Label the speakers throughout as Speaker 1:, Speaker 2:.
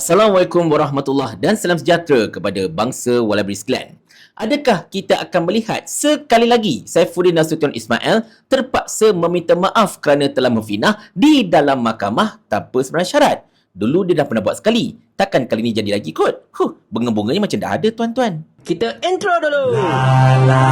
Speaker 1: Assalamualaikum warahmatullahi dan salam sejahtera kepada bangsa Walabri sekalian. Adakah kita akan melihat sekali lagi Saifuddin Nasution Ismail terpaksa meminta maaf kerana telah memfinah di dalam mahkamah tanpa sebenarnya syarat? Dulu dia dah pernah buat sekali. Takkan kali ni jadi lagi kot? Huh, bunga-bunganya macam dah ada tuan-tuan. Kita intro dulu.
Speaker 2: La la la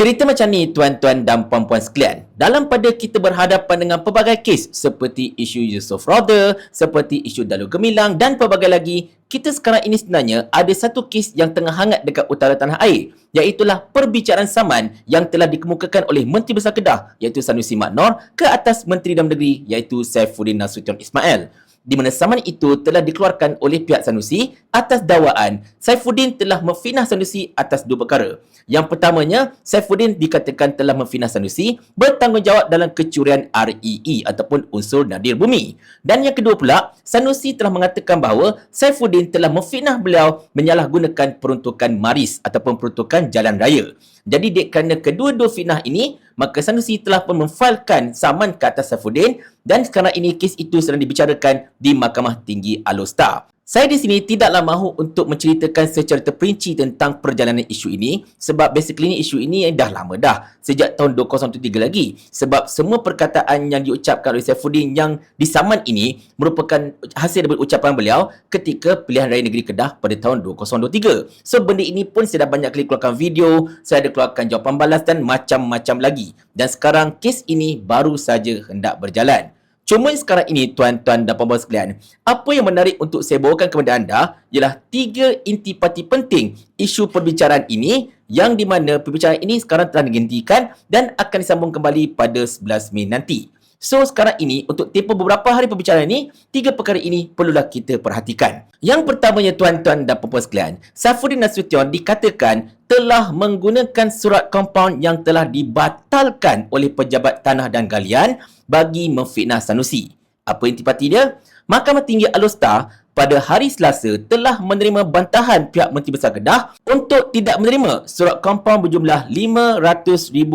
Speaker 1: Cerita macam ni tuan-tuan dan puan-puan sekalian. Dalam pada kita berhadapan dengan pelbagai kes seperti isu Yusof Roda, seperti isu Dalu Gemilang dan pelbagai lagi, kita sekarang ini sebenarnya ada satu kes yang tengah hangat dekat utara tanah air, iaitulah perbicaraan saman yang telah dikemukakan oleh Menteri Besar Kedah iaitu Sanusi Mak Nor ke atas Menteri Dalam Negeri iaitu Saifuddin Nasution Ismail di mana saman itu telah dikeluarkan oleh pihak Sanusi atas dakwaan Saifuddin telah memfinah Sanusi atas dua perkara. Yang pertamanya, Saifuddin dikatakan telah memfinah Sanusi bertanggungjawab dalam kecurian REE ataupun unsur nadir bumi. Dan yang kedua pula, Sanusi telah mengatakan bahawa Saifuddin telah memfinah beliau menyalahgunakan peruntukan maris ataupun peruntukan jalan raya. Jadi dek kerana kedua-dua fitnah ini, maka Sanusi telah pun memfailkan saman ke atas Saifuddin dan sekarang ini kes itu sedang dibicarakan di Mahkamah Tinggi Alostar. Saya di sini tidaklah mahu untuk menceritakan secara terperinci tentang perjalanan isu ini sebab basically isu ini dah lama dah sejak tahun 2003 lagi sebab semua perkataan yang diucapkan oleh Saifuddin yang disaman ini merupakan hasil daripada ucapan beliau ketika pilihan raya negeri Kedah pada tahun 2023. So benda ini pun saya dah banyak kali keluarkan video, saya ada keluarkan jawapan balas dan macam-macam lagi. Dan sekarang kes ini baru saja hendak berjalan. Cuma sekarang ini tuan-tuan dan puan-puan sekalian, apa yang menarik untuk saya bawakan kepada anda ialah tiga intipati penting isu perbicaraan ini yang di mana perbicaraan ini sekarang telah dihentikan dan akan disambung kembali pada 11 Mei nanti. So sekarang ini untuk tempoh beberapa hari perbicaraan ini, tiga perkara ini perlulah kita perhatikan. Yang pertamanya tuan-tuan dan puan-puan sekalian, Saifuddin Nasution dikatakan telah menggunakan surat kompaun yang telah dibatalkan oleh pejabat tanah dan galian bagi memfitnah Sanusi. Apa intipati dia? Mahkamah Tinggi Alostar pada hari Selasa telah menerima bantahan pihak Menteri Besar Kedah untuk tidak menerima surat kompaun berjumlah RM500,000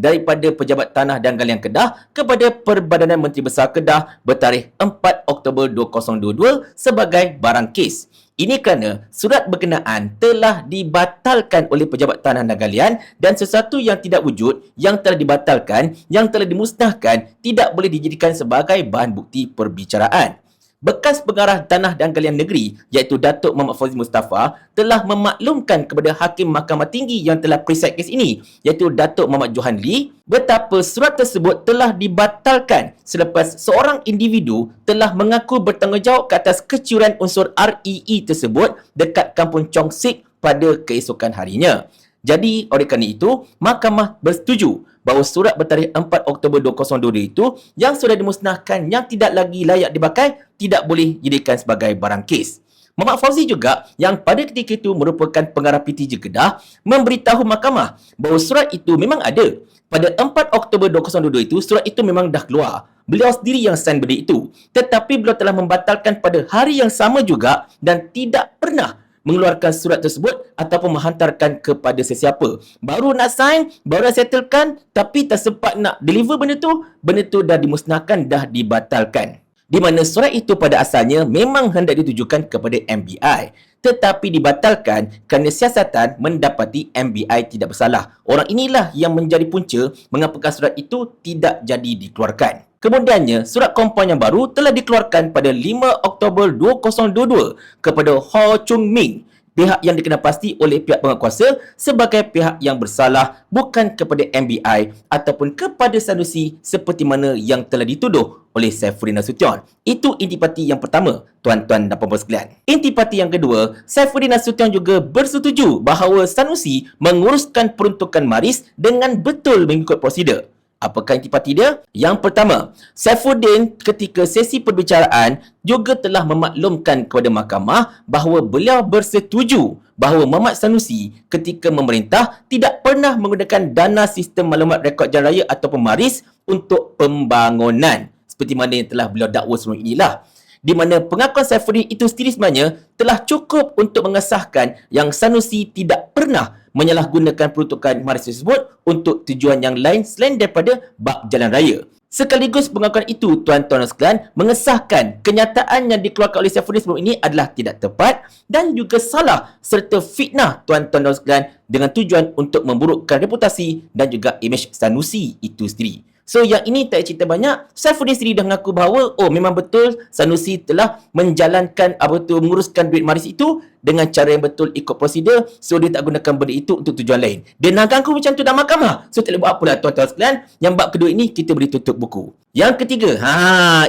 Speaker 1: daripada Pejabat Tanah dan Galian Kedah kepada Perbadanan Menteri Besar Kedah bertarikh 4 Oktober 2022 sebagai barang kes. Ini kerana surat berkenaan telah dibatalkan oleh Pejabat Tanah dan Galian dan sesuatu yang tidak wujud, yang telah dibatalkan, yang telah dimusnahkan tidak boleh dijadikan sebagai bahan bukti perbicaraan. Bekas pengarah Tanah dan Galian Negeri iaitu Datuk Muhammad Fauzi Mustafa telah memaklumkan kepada Hakim Mahkamah Tinggi yang telah preside kes ini iaitu Datuk Muhammad Johan Lee betapa surat tersebut telah dibatalkan selepas seorang individu telah mengaku bertanggungjawab ke atas kecurian unsur REE tersebut dekat Kampung Chong Sik pada keesokan harinya. Jadi, oleh kerana itu, mahkamah bersetuju bahawa surat bertarikh 4 Oktober 2022 itu yang sudah dimusnahkan yang tidak lagi layak dipakai tidak boleh dijadikan sebagai barang kes. Muhammad Fauzi juga yang pada ketika itu merupakan pengarah PTJ Kedah memberitahu mahkamah bahawa surat itu memang ada. Pada 4 Oktober 2022 itu surat itu memang dah keluar. Beliau sendiri yang sign benda itu. Tetapi beliau telah membatalkan pada hari yang sama juga dan tidak pernah mengeluarkan surat tersebut ataupun menghantarkan kepada sesiapa. Baru nak sign, baru nak settlekan tapi tak sempat nak deliver benda tu, benda tu dah dimusnahkan, dah dibatalkan. Di mana surat itu pada asalnya memang hendak ditujukan kepada MBI tetapi dibatalkan kerana siasatan mendapati MBI tidak bersalah. Orang inilah yang menjadi punca mengapa surat itu tidak jadi dikeluarkan. Kemudiannya, surat kompaun yang baru telah dikeluarkan pada 5 Oktober 2022 kepada Ho Chung Ming, pihak yang dikenal pasti oleh pihak penguasa sebagai pihak yang bersalah bukan kepada MBI ataupun kepada Sanusi seperti mana yang telah dituduh oleh Saifuddin Nasution. Itu intipati yang pertama, tuan-tuan dan puan-puan sekalian. Intipati yang kedua, Saifuddin Nasution juga bersetuju bahawa Sanusi menguruskan peruntukan maris dengan betul mengikut prosedur. Apakah intipati dia? Yang pertama, Saifuddin ketika sesi perbicaraan juga telah memaklumkan kepada mahkamah bahawa beliau bersetuju bahawa Muhammad Sanusi ketika memerintah tidak pernah menggunakan dana sistem maklumat rekod jalan raya atau pemaris untuk pembangunan. Seperti mana yang telah beliau dakwa sebelum inilah. Di mana pengakuan Saifuddin itu sendiri sebenarnya telah cukup untuk mengesahkan yang Sanusi tidak pernah menyalahgunakan peruntukan maris tersebut untuk tujuan yang lain selain daripada bab jalan raya. Sekaligus pengakuan itu, tuan-tuan sekalian, mengesahkan kenyataan yang dikeluarkan oleh Saifuddin sebelum ini adalah tidak tepat dan juga salah serta fitnah tuan-tuan sekalian dengan tujuan untuk memburukkan reputasi dan juga imej Sanusi itu sendiri. So yang ini tak cerita banyak. Saifuddin sendiri dah mengaku bahawa oh memang betul Sanusi telah menjalankan apa tu menguruskan duit maris itu dengan cara yang betul ikut prosedur. So dia tak gunakan benda itu untuk tujuan lain. Dia nak ganggu macam tu dalam mahkamah. So tak boleh buat apa lah tuan-tuan sekalian. Yang bab kedua ini kita boleh tutup buku. Yang ketiga, ha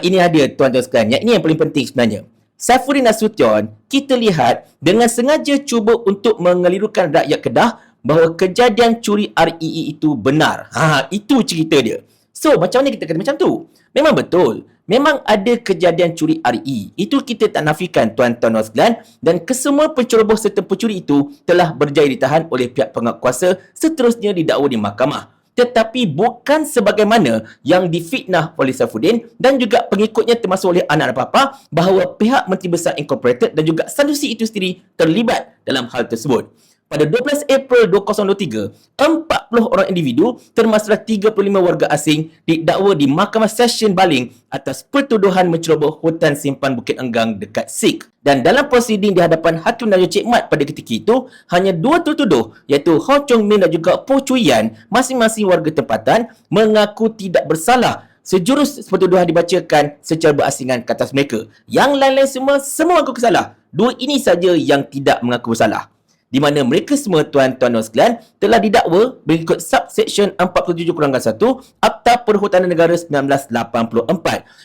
Speaker 1: ini ada tuan-tuan sekalian. Yang ini yang paling penting sebenarnya. Saifuddin Nasution, kita lihat dengan sengaja cuba untuk mengelirukan rakyat Kedah bahawa kejadian curi REE itu benar. Ha, itu cerita dia. So, macam mana kita kata macam tu? Memang betul. Memang ada kejadian curi RE. Itu kita tak nafikan tuan-tuan sekalian. Dan kesemua penceroboh serta pencuri itu telah berjaya ditahan oleh pihak pengakuasa seterusnya didakwa di mahkamah. Tetapi bukan sebagaimana yang difitnah oleh Saifuddin dan juga pengikutnya termasuk oleh anak dan papa bahawa pihak Menteri Besar Incorporated dan juga Sanusi itu sendiri terlibat dalam hal tersebut. Pada 12 April 2023, 40 orang individu termasuklah 35 warga asing didakwa di Mahkamah Session Baling atas pertuduhan menceroboh hutan simpan Bukit Enggang dekat Sik. Dan dalam prosiding di hadapan Hakim Najib Cik Mat pada ketika itu, hanya dua tertuduh iaitu Ho Chong Min dan juga Po Chuyan, masing-masing warga tempatan, mengaku tidak bersalah Sejurus pertuduhan dibacakan secara berasingan ke atas mereka. Yang lain-lain semua, semua mengaku bersalah. Dua ini saja yang tidak mengaku bersalah di mana mereka semua tuan-tuan dan sekalian telah didakwa mengikut subsection 47 kurangan 1 Akta Perhutanan Negara 1984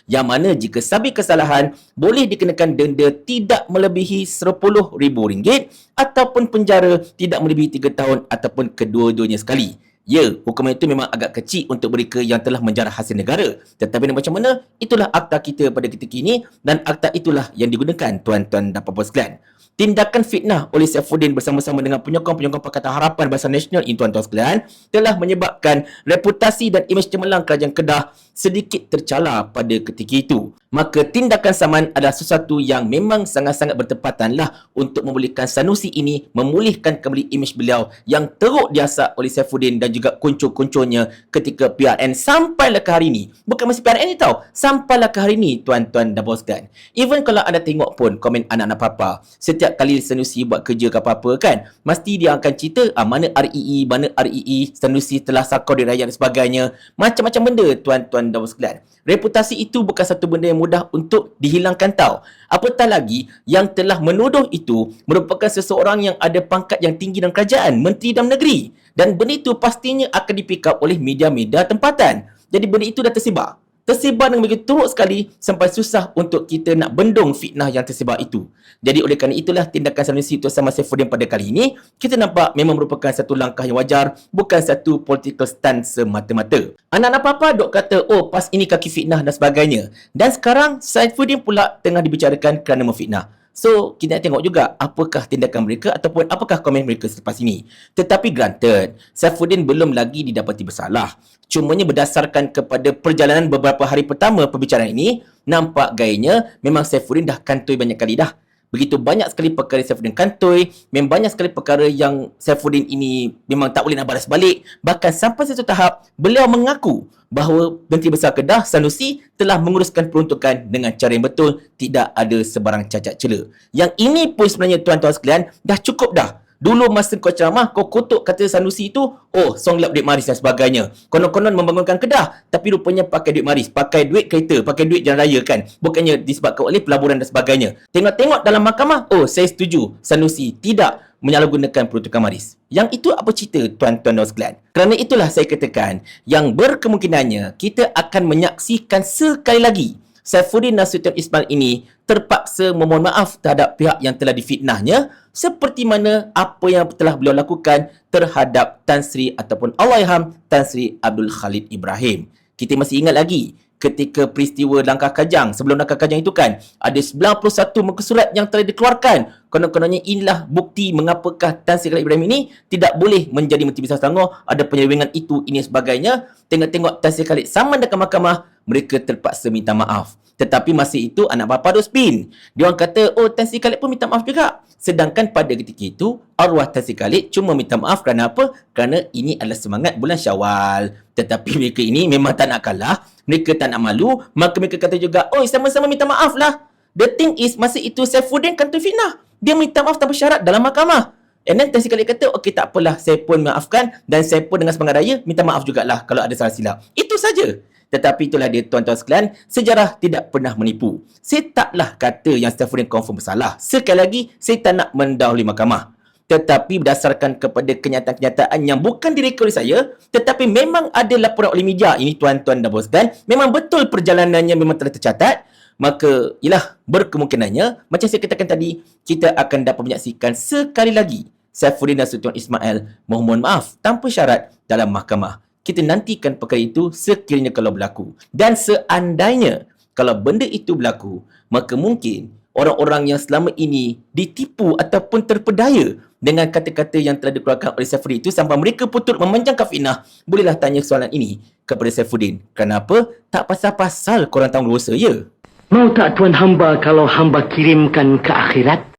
Speaker 1: yang mana jika sabit kesalahan boleh dikenakan denda tidak melebihi RM10,000 ataupun penjara tidak melebihi 3 tahun ataupun kedua-duanya sekali. Ya, hukuman itu memang agak kecil untuk mereka yang telah menjarah hasil negara. Tetapi macam mana, itulah akta kita pada ketika ini dan akta itulah yang digunakan tuan-tuan dan puan-puan sekalian. Tindakan fitnah oleh Saifuddin bersama-sama dengan penyokong-penyokong Pakatan Harapan Barisan Nasional ini tuan-tuan sekalian telah menyebabkan reputasi dan imej cemerlang kerajaan Kedah sedikit tercala pada ketika itu. Maka tindakan saman adalah sesuatu yang memang sangat-sangat bertepatan lah untuk memulihkan Sanusi ini memulihkan kembali imej beliau yang teruk diasak oleh Saifuddin dan juga kuncur-kuncurnya ketika PRN sampailah ke hari ini. Bukan masih PRN ni tau. Sampailah ke hari ini tuan-tuan dan bos sekalian. Even kalau anda tengok pun komen anak-anak papa. Setiap setiap kali Sanusi buat kerja ke apa-apa kan mesti dia akan cerita ah, mana REE mana REE Sanusi telah sakau di raya dan sebagainya. Macam-macam benda tuan-tuan dan sekalian. Reputasi itu bukan satu benda yang mudah untuk dihilangkan tau. Apatah lagi yang telah menuduh itu merupakan seseorang yang ada pangkat yang tinggi dalam kerajaan menteri dalam negeri. Dan benda itu pastinya akan dipick up oleh media-media tempatan. Jadi benda itu dah tersebar tersebar dengan begitu teruk sekali sampai susah untuk kita nak bendung fitnah yang tersebar itu. Jadi oleh kerana itulah tindakan Sanusi itu sama Saifuddin pada kali ini, kita nampak memang merupakan satu langkah yang wajar, bukan satu political stand semata-mata. Anak-anak papa dok kata, oh pas ini kaki fitnah dan sebagainya. Dan sekarang Saifuddin pula tengah dibicarakan kerana memfitnah. So, kita nak tengok juga apakah tindakan mereka ataupun apakah komen mereka selepas ini. Tetapi granted, Saifuddin belum lagi didapati bersalah. Cumanya berdasarkan kepada perjalanan beberapa hari pertama perbicaraan ini, nampak gayanya memang Saifuddin dah kantoi banyak kali dah. Begitu banyak sekali perkara Saifuddin kantoi, memang banyak sekali perkara yang Saifuddin ini memang tak boleh nak balas balik. Bahkan sampai satu tahap, beliau mengaku bahawa Menteri Besar Kedah Sanusi telah menguruskan peruntukan dengan cara yang betul, tidak ada sebarang cacat cela. Yang ini pun sebenarnya tuan-tuan sekalian dah cukup dah. Dulu masa kau ceramah, kau kutuk kata Sanusi itu, oh, song lap duit maris dan sebagainya. Konon-konon membangunkan Kedah, tapi rupanya pakai duit maris, pakai duit kereta, pakai duit jalan raya kan. Bukannya disebabkan oleh pelaburan dan sebagainya. Tengok-tengok dalam mahkamah, oh, saya setuju. Sanusi tidak menyalahgunakan peruntukan maris. Yang itu apa cerita tuan-tuan dan sekalian? Kerana itulah saya katakan yang berkemungkinannya kita akan menyaksikan sekali lagi Saifuddin Nasution Ismail ini terpaksa memohon maaf terhadap pihak yang telah difitnahnya seperti mana apa yang telah beliau lakukan terhadap Tan Sri ataupun Allahyarham Tan Sri Abdul Khalid Ibrahim. Kita masih ingat lagi ketika peristiwa Langkah Kajang sebelum Langkah Kajang itu kan ada 91 muka surat yang telah dikeluarkan. Konon-kononnya inilah bukti mengapakah Tan Sri Khalid Ibrahim ini tidak boleh menjadi Menteri Besar Selangor ada penyelewengan itu ini sebagainya. Tengok-tengok Tan Sri Khalid sama dekat mahkamah mereka terpaksa minta maaf Tetapi masa itu anak bapa duk spin. Dia orang kata, oh Tan Sri Khalid pun minta maaf juga. Sedangkan pada ketika itu, arwah Tan Sri Khalid cuma minta maaf kerana apa? Kerana ini adalah semangat bulan syawal. Tetapi mereka ini memang tak nak kalah. Mereka tak nak malu. Maka mereka kata juga, oh sama-sama minta maaf lah. The thing is, masa itu Saifuddin kata fitnah. Dia minta maaf tanpa syarat dalam mahkamah. And then Tan Sri Khalid kata, okey tak apalah, saya pun maafkan dan saya pun dengan semangat raya minta maaf jugalah kalau ada salah silap. Itu saja. Tetapi itulah dia tuan-tuan sekalian, sejarah tidak pernah menipu. Saya taklah kata yang Saifuddin confirm bersalah. Sekali lagi, saya tak nak mendahului mahkamah. Tetapi berdasarkan kepada kenyataan-kenyataan yang bukan direka oleh saya, tetapi memang ada laporan oleh media, ini tuan-tuan dan bos dan memang betul perjalanannya memang telah tercatat, maka ialah berkemungkinannya, macam saya katakan tadi, kita akan dapat menyaksikan sekali lagi Saifuddin Sultan Ismail mohon maaf tanpa syarat dalam mahkamah. Kita nantikan perkara itu sekiranya kalau berlaku. Dan seandainya kalau benda itu berlaku, maka mungkin orang-orang yang selama ini ditipu ataupun terpedaya dengan kata-kata yang telah dikeluarkan oleh Saifuddin itu sampai mereka pun turut memanjangkan fitnah, bolehlah tanya soalan ini kepada Saifuddin. Kenapa? Tak pasal-pasal korang tahu dosa, ya?
Speaker 3: Mau tak tuan hamba kalau hamba kirimkan ke akhirat?